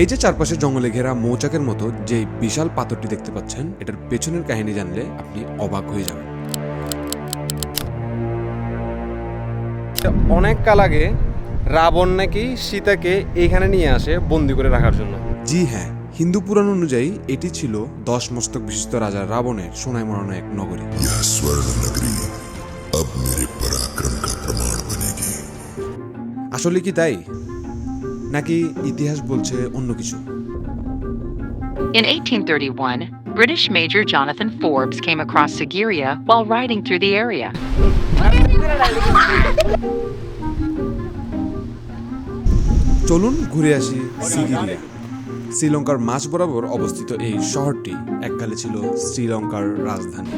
এই যে চারপাশে জঙ্গলে ঘেরা মৌচাকের মতো যে বিশাল পাথরটি দেখতে পাচ্ছেন এটার পেছনের কাহিনী জানলে আপনি অবাক হয়ে যাবেন। অনেক কাল আগে রাবণ নাকি সীতাকে এইখানে নিয়ে আসে বন্দি করে রাখার জন্য। জি হ্যাঁ হিন্দু পুরাণ অনুযায়ী এটি ছিল দশ মস্তক বিশিষ্ট রাজা রাবণের সোনায় মরানো এক নগরী। আসলে কি তাই? নাকি ইতিহাস বলছে অন্য কিছু? In 1831, British Major Jonathan Forbes came across Sigiriya while riding through the area. চলুন ঘুরে আসি সিগিরিয়া। শ্রীলঙ্কার মাঝ বরাবর অবস্থিত এই শহরটি এককালে ছিল শ্রীলঙ্কার রাজধানী।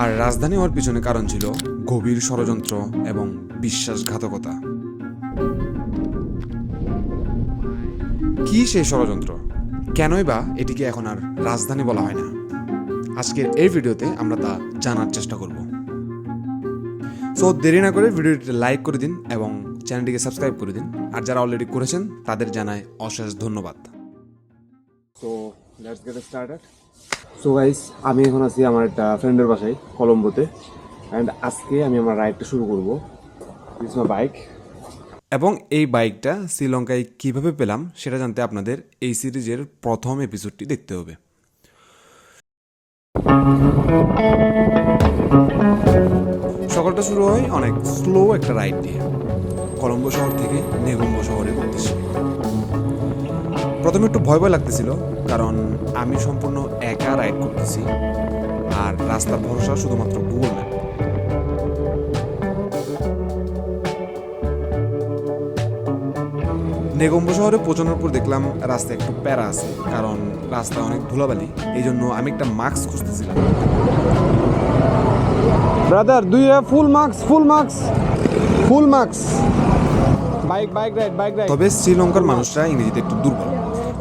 আর রাজধানী হওয়ার পিছনে কারণ ছিল গভীর ষড়যন্ত্র এবং বিশ্বাসঘাতকতা। কি সেই ষড়যন্ত্র? কেনই বা এটিকে এখন আর রাজধানী বলা হয় না? আজকের এই ভিডিওতে আমরা তা জানার চেষ্টা করব। সো দেরি না করে ভিডিওটি লাইক করে দিন এবং চ্যানেলটিকে সাবস্ক্রাইব করে দিন। আর যারা অলরেডি করেছেন, তাদের জানায় অশেষ ধন্যবাদ। So let's get started so guys আমি এখন আছি আমার একটা ফ্রেন্ডের বাসায় কলম্বোতে অ্যান্ড আজকে আমি আমার রাইডটা শুরু করব। দিস মাই বাইক এবং এই বাইকটা শ্রীলঙ্কায় কীভাবে পেলাম সেটা জানতে আপনাদের এই সিরিজের প্রথম এপিসোডটি দেখতে হবে। সকালটা শুরু হয় অনেক স্লো একটা রাইড দিয়ে কলম্বো শহর থেকে নেগম্বো শহরের উদ্দেশ্যে। প্রথমে একটু ভয় ভয় লাগতেছিল, কারণ আমি সম্পূর্ণ একা রাইড করতেছি, আর রাস্তার ভরসা শুধুমাত্র গুগল ম্যাপ নেগম্ব শহরে পৌঁছানোর পর দেখলাম রাস্তা একটু প্যারা আছে কারণ রাস্তা অনেক ধুলাবালি। এই জন্য আমি একটা মাস্ক খুঁজতেছিলাম। ব্রাদার দুই full marks full marks full marks bike bike ride bike ride তবে শ্রীলঙ্কার মানুষরা ইংরেজিতে একটু দুর্বল।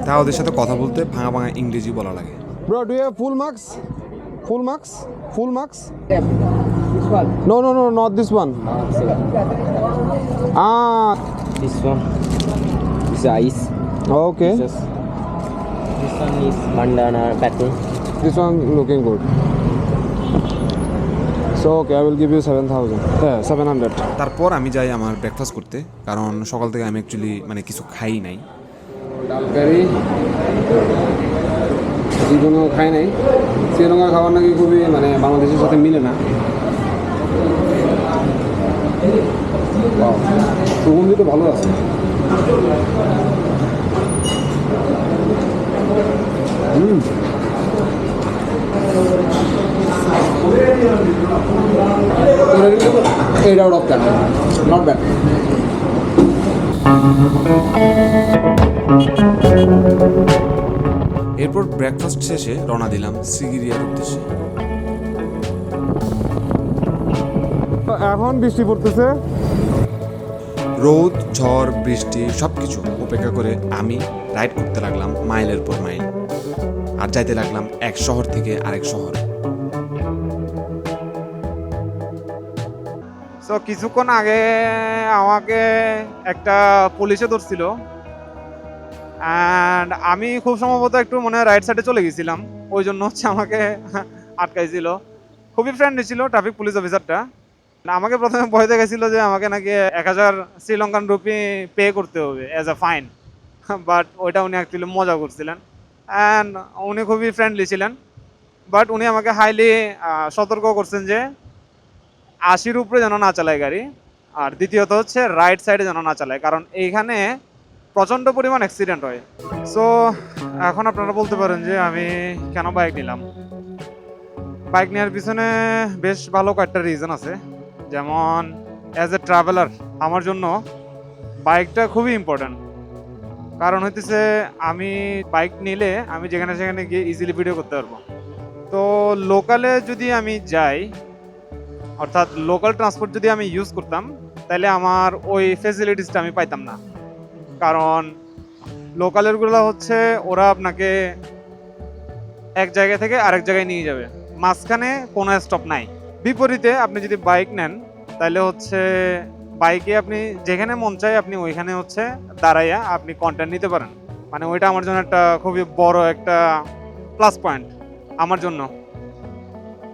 তা ওদের সাথে কথা বলতে ভাঙা ভাঙা ইংরেজি বলা লাগে। Bro do have full marks full marks full marks no no no not this one uh This one. Is ice. Okay This, this one is bandana pattern. This one looking good. So okay, I will give you seven thousand. Yeah, seven hundred. তারপর আমি যাই আমার breakfast করতে কারণ সকাল থেকে আমি actually মানে কিছু খাই নাই ডাল কারি জীবনেও খাই নাই শ্রীলঙ্কার খাবার নাকি খুবই মানে বাংলাদেশের সাথে মিলে না Wow, সুগন্ধি তো ভালো আছে নট এরপর ব্রেকফাস্ট শেষে রওনা দিলাম সিগিরিয়ার উদ্দেশ্যে। এখন বৃষ্টি পড়তেছে। রোদ, ঝড়, বৃষ্টি সব কিছু উপেক্ষা করে আমি রাইড করতে লাগলাম মাইলের পর মাইল আর যাইতে লাগলাম এক শহর থেকে আরেক শহর। সো কিছুক্ষণ আগে আমাকে একটা পুলিশে ধরছিল অ্যান্ড আমি খুব সম্ভবত একটু মনে হয় রাইট সাইডে চলে গেছিলাম। ওই জন্য হচ্ছে আমাকে আটকাইছিল। খুবই ফ্রেন্ডলি ছিল ট্রাফিক পুলিশ অফিসারটা আমাকে প্রথমে ভয় দেখাইছিল যে আমাকে নাকি এক হাজার শ্রীলঙ্কান রুপি পে করতে হবে অ্যাজ আ ফাইন বাট ওইটা উনি অ্যাকচুয়ালি মজা করছিলেন। অ্যান্ড উনি খুবই ফ্রেন্ডলি ছিলেন। বাট উনি আমাকে হাইলি সতর্ক করছেন যে আশির উপরে যেন না চালায় গাড়ি। আর দ্বিতীয়ত হচ্ছে রাইট সাইডে যেন না চালায়, কারণ এইখানে প্রচণ্ড পরিমাণ অ্যাক্সিডেন্ট হয়। সো এখন আপনারা বলতে পারেন যে আমি কেন বাইক নিলাম? বাইক নেওয়ার পিছনে বেশ ভালো কয়েকটা রিজন আছে। যেমন অ্যাজ এ ট্রাভেলার আমার জন্য বাইকটা খুবই ইম্পর্ট্যান্ট কারণ হইতেছে, আমি বাইক নিলে আমি যেখানে সেখানে গিয়ে ইজিলি ভিডিও করতে পারব। তো লোকালে যদি আমি যাই, অর্থাৎ লোকাল ট্রান্সপোর্ট যদি আমি ইউজ করতাম, তাহলে আমার ওই ফেসিলিটিসটা আমি পাইতাম না। কারণ লোকালেরগুলো হচ্ছে, ওরা আপনাকে এক জায়গা থেকে আরেক জায়গায় নিয়ে যাবে। মাঝখানে কোনো স্টপ নাই। বিপরীতে আপনি যদি বাইক নেন, তাহলে হচ্ছে বাইকে আপনি যেখানে মন চায় আপনি ওইখানে হচ্ছে দাঁড়াইয়া আপনি কন্টেন্ট নিতে পারেন। মানে ওইটা আমার জন্য একটা খুবই বড় একটা প্লাস পয়েন্ট আমার জন্য।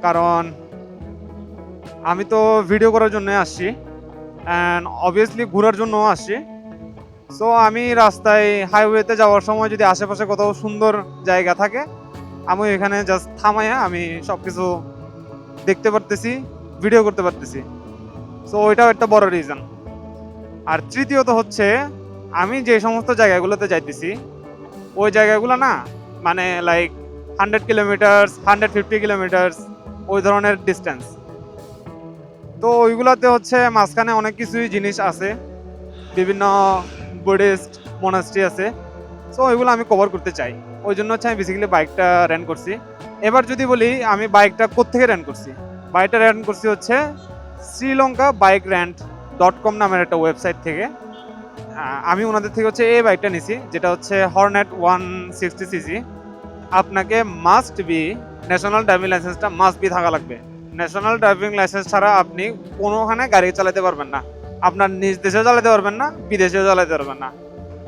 কারণ আমি তো ভিডিও করার জন্য আসছি অ্যান্ড অবভিয়াসলি ঘোরার জন্যও আসছি। সো আমি রাস্তায় হাইওয়েতে যাওয়ার সময় যদি আশেপাশে কোথাও সুন্দর জায়গা থাকে, আমি এখানে জাস্ট থামাইয়া আমি সব কিছু দেখতে পারতেছি ভিডিও করতে পারতেছি। সো ওইটাও একটা বড় রিজন আর তৃতীয়ত হচ্ছে, আমি যে সমস্ত জায়গাগুলোতে যাইতেছি, ওই জায়গাগুলো না মানে like hundred kilometres hundred fifty kilometres ওই ধরনের ডিস্টেন্স তো ওইগুলোতে হচ্ছে মাঝখানে অনেক কিছুই জিনিস আছে। বিভিন্ন বুডিস্ট মনাস্ট্রি আছে। সো ওইগুলো আমি কভার করতে চাই। ওই জন্য হচ্ছে আমি বেসিক্যালি বাইকটা রেন্ট করছি। এবার যদি বলি, আমি বাইকটা কোত্থেকে রেন্ট করছি? বাইকটা রেন্ট করছি হচ্ছে Sri Lanka bike rent dot com নামের একটা ওয়েবসাইট থেকে। আমি ওনাদের থেকে হচ্ছে এই বাইকটা নিছি, যেটা হচ্ছে হর্নেট ওয়ান সিক্সটি সিসি আপনাকে মাস্ট বি ন্যাশনাল ড্রাইভিং লাইসেন্সটা মাস্ট বি থাকা লাগবে। ন্যাশনাল ড্রাইভিং লাইসেন্স ছাড়া আপনি কোনোখানে গাড়ি চালাতে পারবেন না। আপনার নিজ দেশেও চালাতে পারবেন না, বিদেশেও চালাতে পারবেন না।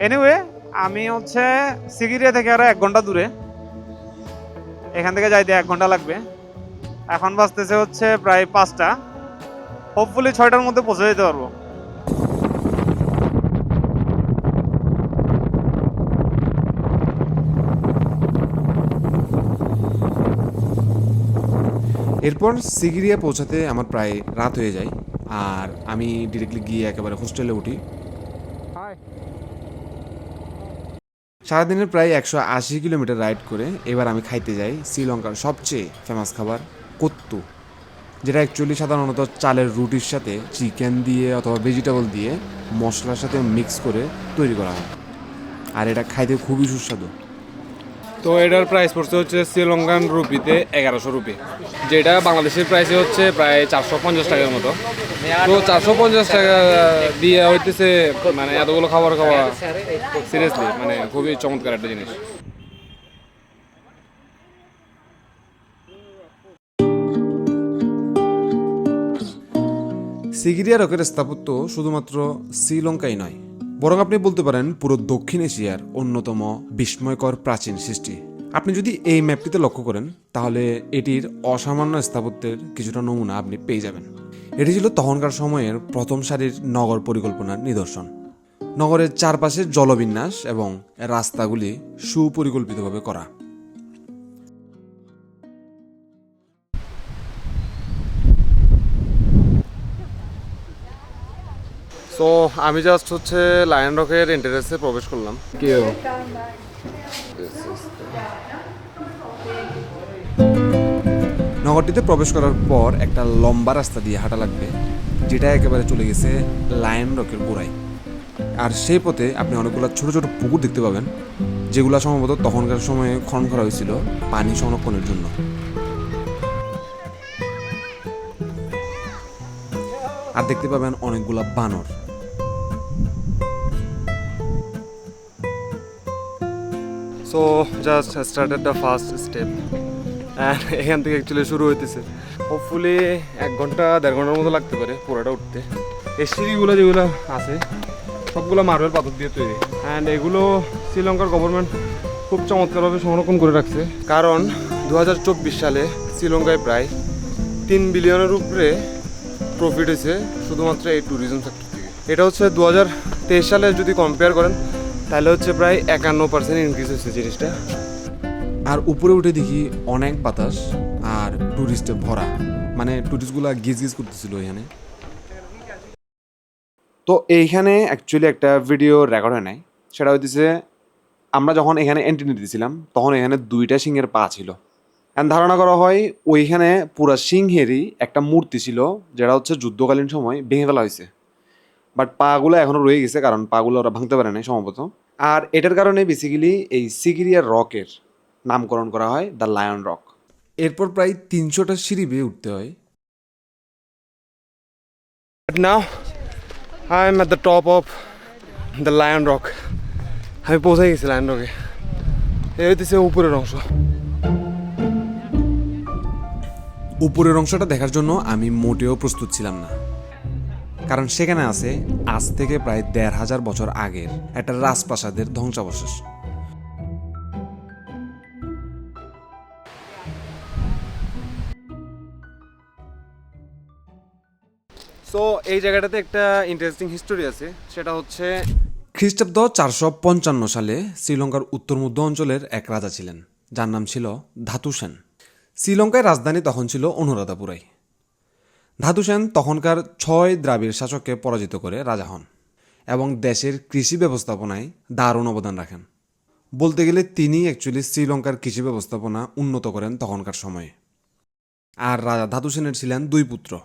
এনিওয়ে আমি হচ্ছে সিগিরিয়া থেকে আরও এক ঘণ্টা দূরে। এখান থেকে যাইতে এক ঘণ্টা লাগবে। এখন বাজতেছে হচ্ছে প্রায় পাঁচটা। হোপফুলি ছয়টার মধ্যে পৌঁছে যেতে পারব। এরপর সিগিরিয়া পৌঁছাতে আমার প্রায় রাত হয়ে যায়। আর আমি ডিরেক্টলি গিয়ে একেবারে হোস্টেলে উঠি। সারাদিনের প্রায় একশো আশি কিলোমিটার রাইড করে এবার আমি খাইতে যাই শ্রীলঙ্কার সবচেয়ে ফেমাস খাবার কত্তু, যেটা অ্যাকচুয়ালি সাধারণত চালের রুটির সাথে চিকেন দিয়ে অথবা ভেজিটেবল দিয়ে মশলার সাথে মিক্স করে তৈরি করা হয়। আর এটা খাইতে খুবই সুস্বাদু। তো এটার প্রাইস পড়ছে হচ্ছে শ্রীলঙ্কান রুপিতে এগারোশো রুপি। যেটা বাংলাদেশের প্রাইসে হচ্ছে প্রায় চারশো পঞ্চাশ টাকার মতো। তো চারশো পঞ্চাশ টাকা দিয়ে হইতেছে মানে এতগুলো খাবার খাওয়া সিরিয়াসলি মানে খুবই চমৎকার একটা জিনিস। সিগিরিয়া রকের স্থাপত্য শুধুমাত্র শ্রীলঙ্কাই নয় বরং আপনি বলতে পারেন, পুরো দক্ষিণ এশিয়ার অন্যতম বিস্ময়কর প্রাচীন সৃষ্টি। আপনি যদি এই ম্যাপটিতে লক্ষ্য করেন, তাহলে এটির অসামান্য স্থাপত্যের কিছুটা নমুনা আপনি পেয়ে যাবেন। এটি ছিল তখনকার সময়ের প্রথম সারির নগর পরিকল্পনার নিদর্শন। নগরের চারপাশের জলবিন্যাস এবং রাস্তাগুলি সুপরিকল্পিতভাবে করা। তো আমি জাস্ট হচ্ছে লায়ন রকের এন্টারেন্সে প্রবেশ করলাম। কেউ নগরটিতে প্রবেশ করার পর একটা লম্বা রাস্তা দিয়ে হাঁটা লাগবে যেটা একেবারে চলে গেছে লায়ন রকের গোড়ায়। আর সেই পথে আপনি অনেকগুলো ছোট ছোট পুকুর দেখতে পাবেন যেগুলো সম্ভবত তখনকার সময়ে খনন করা হয়েছিল পানি সংরক্ষণের জন্য। আর দেখতে পাবেন অনেকগুলা বানর। So just started the first step and এখান থেকে অ্যাকচুয়ালি শুরু হইতেছে। হোপফুলি এক ঘণ্টা, দেড় ঘণ্টার মতো লাগতে পারে পুরোটা উঠতে। এই সিঁড়িগুলো যেগুলো আছে, সবগুলো মার্বেল পাথর দিয়ে তৈরি। অ্যান্ড এগুলো শ্রীলঙ্কার গভর্নমেন্ট খুব চমৎকারভাবে সংরক্ষণ করে রাখছে। কারণ দু হাজার চব্বিশ সালে শ্রীলঙ্কায় প্রায় তিন বিলিয়নের উপরে প্রফিট হয়েছে শুধুমাত্র এই ট্যুরিজম সেক্টর থেকে। এটা হচ্ছে দু সালে যদি কম্পেয়ার করেন তাহলে হচ্ছে প্রায় একান্ন পার্সেন্ট ইনক্রিজ হয়েছে জিনিসটা। আর উপরে উঠে দেখি অনেক বাতাস আর টুরিস্টে ভরা। মানে টুরিস্টগুলা গিজ গিজ করতেছিল এখানে। তো এইখানে অ্যাকচুয়ালি একটা ভিডিও রেকর্ড হয় নাই। সেটা হইতেছে আমরা যখন এখানে এন্ট্রি নিতে দিয়েছিলাম তখন এখানে দুইটা সিংহের পা ছিল। And ধারণা করা হয় ওইখানে পুরা সিংহেরই একটা মূর্তি ছিল যেটা হচ্ছে যুদ্ধকালীন সময় ভেঙে ফেলা হয়েছে। বাট পাগুলো এখনও রয়ে গেছে কারণ পাগুলো ওরা ভাঙতে পারে নাই সম্ভবত। আর এটার কারণে বেসিক্যালি এই সিগিরিয়ার রকের নামকরণ করা হয় দ্য লায়ন রক এরপর প্রায় তিনশোটা সিঁড়ি বেয়ে উঠতে হয়। Now I'm at the top of the Lion Rock. আমি পৌঁছে গেছি লায়ন রকে এই হইতেছে উপরের অংশ। উপরের অংশটা দেখার জন্য আমি মোটেও প্রস্তুত ছিলাম না। কারণ সেখানে আছে আজ থেকে প্রায় দেড় হাজার বছর আগের একটা রাজপ্রাসাদের ধ্বংসাবশেষ। সো এই জায়গাটাতে একটা ইন্টারেস্টিং হিস্টোরি আছে। সেটা হচ্ছে খ্রিস্টাব্দ চারশো পঞ্চান্ন সালে শ্রীলঙ্কার উত্তর মধ্য অঞ্চলের এক রাজা ছিলেন যার নাম ছিল ধাতুসেন। শ্রীলঙ্কায় রাজধানী তখন ছিল অনুরাধাপুরায়। ধাতু সেন তখনকার ছয় দ্রাবিড় শাসককে পরাজিত করে রাজা হন এবং দেশের কৃষি ব্যবস্থাপনায় দারুণ অবদান রাখেন। বলতে গেলে তিনি অ্যাকচুয়ালি শ্রীলঙ্কার কৃষি ব্যবস্থাপনা উন্নত করেন তখনকার সময়ে। আর রাজা ধাতু সেনের ছিলেন দুই পুত্র।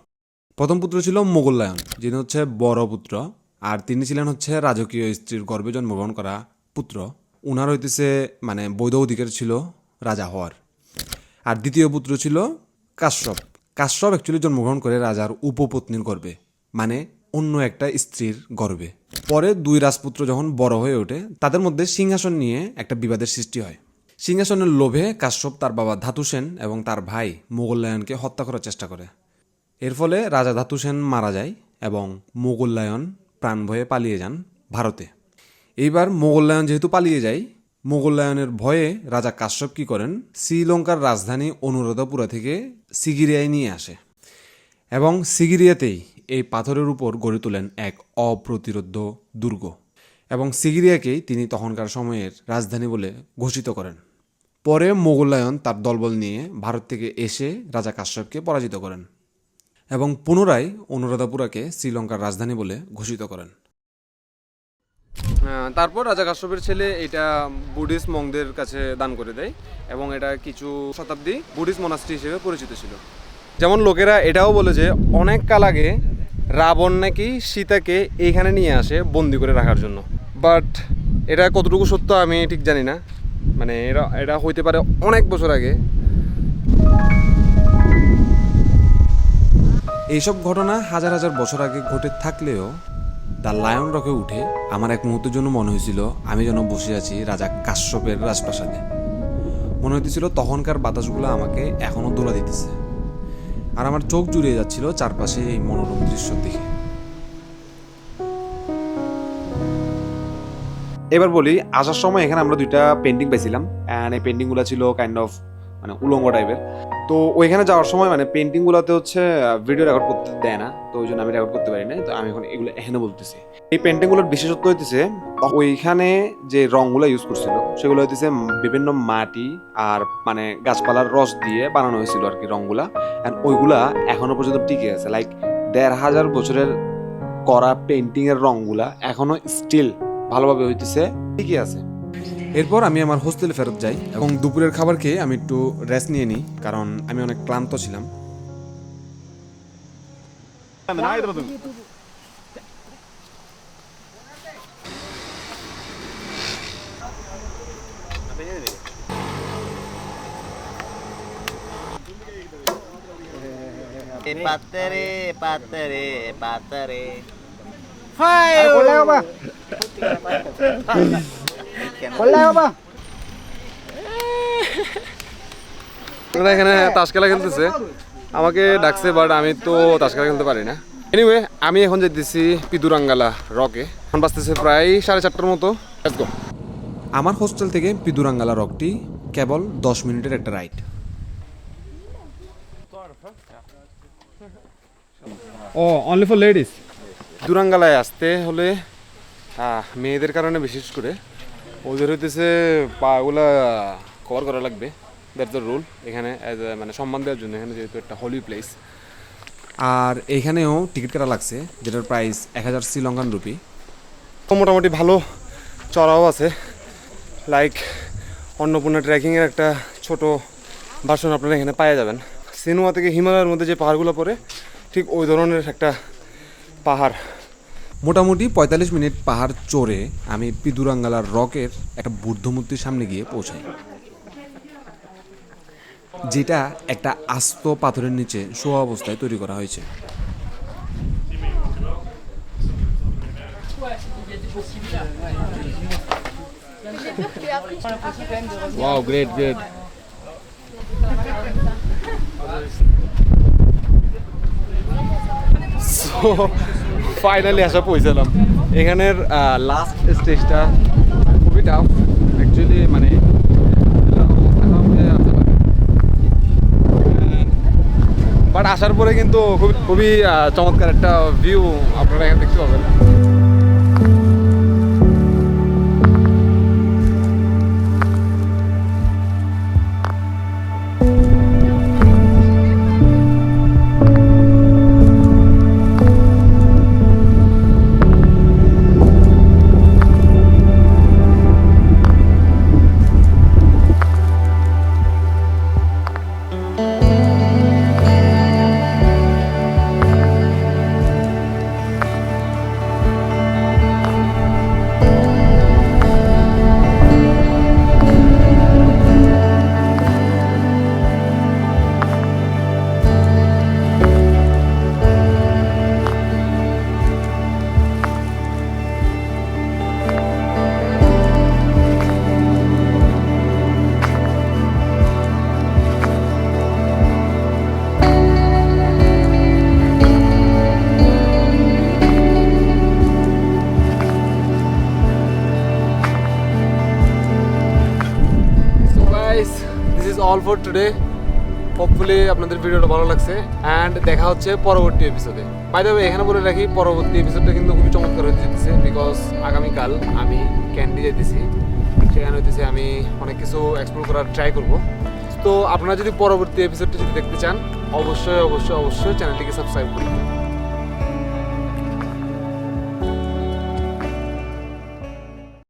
প্রথম পুত্র ছিল মোগল্লায়ন, যিনি হচ্ছে বড় পুত্র, আর তিনি ছিলেন হচ্ছে রাজকীয় স্ত্রীর গর্ভে জন্মগ্রহণ করা পুত্র। উনার হইতেছে মানে বৈধ অধিকার ছিল রাজা হওয়ার। আর দ্বিতীয় পুত্র ছিল কাশ্যপ কাশ্যপ অ্যাকচুয়ালি জন্মগ্রহণ করে রাজার উপপত্নীর গর্বে মানে অন্য একটা স্ত্রীর গর্বে। পরে দুই রাজপুত্র যখন বড় হয়ে ওঠে, তাদের মধ্যে সিংহাসন নিয়ে একটা বিবাদের সৃষ্টি হয়। সিংহাসনের লোভে কাশ্যপ তার বাবা ধাতু সেন এবং তার ভাই মোগল্লায়নকে হত্যা করার চেষ্টা করে। এর ফলে রাজা ধাতু সেন মারা যায় এবং মোগল্লায়ন প্রাণ ভয়ে পালিয়ে যান ভারতে। এইবার মোগল্লায়ন যেহেতু পালিয়ে যায় মোগল্লায়নের ভয়ে রাজা কাশ্যপ কী করেন? শ্রীলঙ্কার রাজধানী অনুরাধাপুরা থেকে সিগিরিয়ায় নিয়ে আসে এবং সিগিরিয়াতেই এই পাথরের উপর গড়ে তোলেন এক অপ্রতিরোধ্য দুর্গ এবং সিগিরিয়াকেই তিনি তখনকার সময়ের রাজধানী বলে ঘোষিত করেন। পরে মোগল্লায়ন তার দলবল নিয়ে ভারত থেকে এসে রাজা কাশ্যপকে পরাজিত করেন এবং পুনরায় অনুরাধাপুরাকে শ্রীলঙ্কার রাজধানী বলে ঘোষিত করেন। তারপর রাজা কাশ্যপের ছেলে এটা বুদ্ধিস্ট মংদের কাছে দান করে দেয় এবং এটা কিছু শতাব্দী বুদ্ধিস্ট মনাস্ট্রি হিসেবে পরিচিত ছিল। যেমন লোকেরা এটাও বলে যে অনেক কাল আগে রাবণ নাকি সীতাকে এইখানে নিয়ে আসে বন্দি করে রাখার জন্য। বাট এটা কতটুকু সত্য আমি ঠিক জানি না। মানে এটা এটা হইতে পারে অনেক বছর আগে। এইসব ঘটনা হাজার হাজার বছর আগে ঘটে থাকলেও দ্য লায়ন রকে উঠে আমার এক মুহূর্তের জন্য মনে হয়েছিল, আমি যেন বসে আছি রাজা কাশ্যপের রাজপ্রাসাদে। মনে হইতেছিল তখনকার বাতাসগুলো আমাকে এখনও দোলা দিতেছে। আর আমার চোখ জুড়িয়ে যাচ্ছিল চারপাশে এই মনোরম দৃশ্য দেখে এবার বলি, আসার সময় এখানে আমরা দুইটা পেন্টিং পাইছিলাম। অ্যান্ড এই পেন্টিংগুলো ছিল কাইন্ড অফ মানে উলঙ্গ টাইপের তো ওইখানে যাওয়ার সময় মানে পেন্টিংগুলোতে হচ্ছে ভিডিও রেকর্ড করতে দেয় না, তো ওই জন্য আমি রেকর্ড করতে পারি না তো আমি এখন এগুলো এখানে বলতেছি। এই পেন্টিংগুলোর বিশেষত্ব হইতেছে, ওইখানে যে রংগুলো ইউজ করছিল, সেগুলো হইতেছে বিভিন্ন মাটি আর মানে গাছপালার রস দিয়ে বানানো হয়েছিল আর কি রংগুলা অ্যান্ড ওইগুলা এখনও পর্যন্ত টিকে আছে। লাইক দেড় হাজার বছরের করা পেন্টিং এর রংগুলা এখনও স্টিল ভালোভাবে হইতেছে ঠিকই আছে। এরপর আমি আমার হোস্টেলে ফেরত যাই এবং দুপুরের খাবার খেয়ে আমি একটু রেস্ট নিয়ে নিই কারণ আমি অনেক ক্লান্ত ছিলাম। Patere, এখানে তাস খেলা খেলতেছে। আমাকে ডাকছে বাট আমি তো তাস খেলা খেলতে পারি না। এনিওয়ে আমি এখন যেতেছি পিদুরাঙ্গালা রকে এখন বাঁচতেছে প্রায় সাড়ে চারটার মতো। আমার হোস্টেল থেকে পিদুরাঙ্গালা রকটি কেবল দশ মিনিটের একটা রাইড ও অনলি ফর লেডিস দুরাঙ্গালায় আসতে হলে মেয়েদের কারণে বিশেষ করে। ওদের হইতেছে পা পাগুলা কভার করা লাগবে। দ্যাটস দ্য রুল এখানে অ্যাজ মানে সম্মান দেওয়ার জন্য এখানে যেহেতু একটা হোলি প্লেস আর এখানেও টিকিট কাটা লাগছে, যেটার প্রাইস এক হাজার শ্রীলঙ্কান রুপি মোটামুটি ভালো চড়াও আছে। লাইক অন্নপূর্ণা ট্রেকিংয়ের একটা ছোট ভার্সন আপনারা এখানে পাওয়া যাবেন। সিনেমা থেকে হিমালয়ের মধ্যে যে পাহাড়গুলো পড়ে, ঠিক ওই ধরনের একটা পাহাড়। মোটামুটি পঁয়তাল্লিশ মিনিট পাহাড় চড়ে আমি পিদুরাঙ্গালার রকের একটা বুদ্ধ মূর্তির সামনে গিয়ে পৌঁছাই। যেটা একটা আস্ত পাথরের নিচে শোয়া অবস্থায় তৈরি করা হয়েছে। সো ফাইনালি আসা পৌঁছালাম। এখানের লাস্ট স্টেজটা খুবই টাফ অ্যাকচুয়ালি মানে বাট আসার পরে কিন্তু খুবই খুবই চমৎকার একটা ভিউ আপনারা এখানে দেখতে পাবেন। অল ফর টুডে হোপফুলি আপনাদের ভিডিওটা ভালো লাগছে অ্যান্ড দেখা হচ্ছে পরবর্তী এপিসোডে বাই দ্য এখানে বলে রাখি, পরবর্তী এপিসোডটা কিন্তু খুবই চমৎকার হতে যেতেছে বিকজ আগামীকাল আমি ক্যান্ডি যেতেছি সেখানে হইতেছে আমি অনেক কিছু এক্সপ্লোর করার ট্রাই করব। তো আপনারা যদি পরবর্তী এপিসোডটি যদি দেখতে চান, অবশ্যই অবশ্যই অবশ্যই চ্যানেলটিকে সাবস্ক্রাইব করবেন